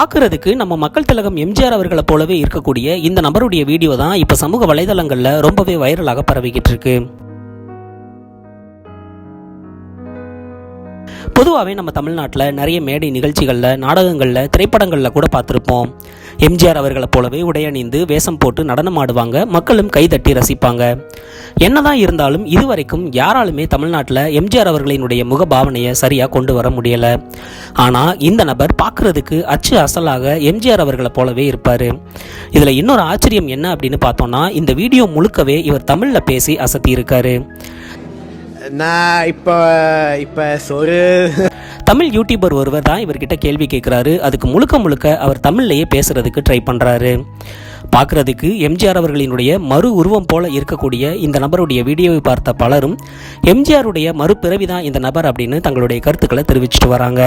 பார்க்கறதுக்கு நம்ம மக்கள் திலகம் எம்ஜிஆர் அவர்களை போலவே இருக்கக்கூடிய இந்த நபருடைய வீடியோ தான் இப்போ சமூக வலைதளங்களில் ரொம்பவே வைரலாக பரவிக்கிட்டு இருக்கு பொதுவாகவே நம்ம தமிழ்நாட்டில் நிறைய மேடை நிகழ்ச்சிகளில் நாடகங்களில் திரைப்படங்களில் கூட பார்த்துருப்போம். எம்ஜிஆர் அவர்களை போலவே உடையணிந்து வேஷம் போட்டு நடனம் ஆடுவாங்க மக்களும் கைதட்டி ரசிப்பாங்க. என்னதான் இருந்தாலும் இதுவரைக்கும் யாராலுமே தமிழ்நாட்டில் எம்ஜிஆர் அவர்களினுடைய முகபாவனையை சரியாக கொண்டு வர முடியலை. ஆனால் இந்த நபர் பார்க்குறதுக்கு அச்சு அசலாக எம்ஜிஆர் அவர்களை போலவே இருப்பார். இதில் இன்னொரு ஆச்சரியம் என்ன அப்படின்னு பார்த்தோம்னா இந்த வீடியோ முழுக்கவே இவர் தமிழில் பேசி அசத்தி இருக்காரு நான் இப்போ இப்போ சொரு தமிழ் யூடியூபர் ஒருவர் தான் இவர்கிட்ட கேள்வி கேட்குறாரு. அதுக்கு முழுக்க முழுக்க அவர் தமிழ்லையே பேசுறதுக்கு ட்ரை பண்ணுறாரு பார்க்குறதுக்கு எம்ஜிஆர் அவர்களினுடைய மறு உருவம் போல இருக்கக்கூடிய இந்த நபருடைய வீடியோவை பார்த்த பலரும் எம்ஜிஆருடைய மறுபிறவி தான் இந்த நபர் அப்படின்னு தங்களுடைய கருத்துக்களை தெரிவிச்சிட்டு வராங்க.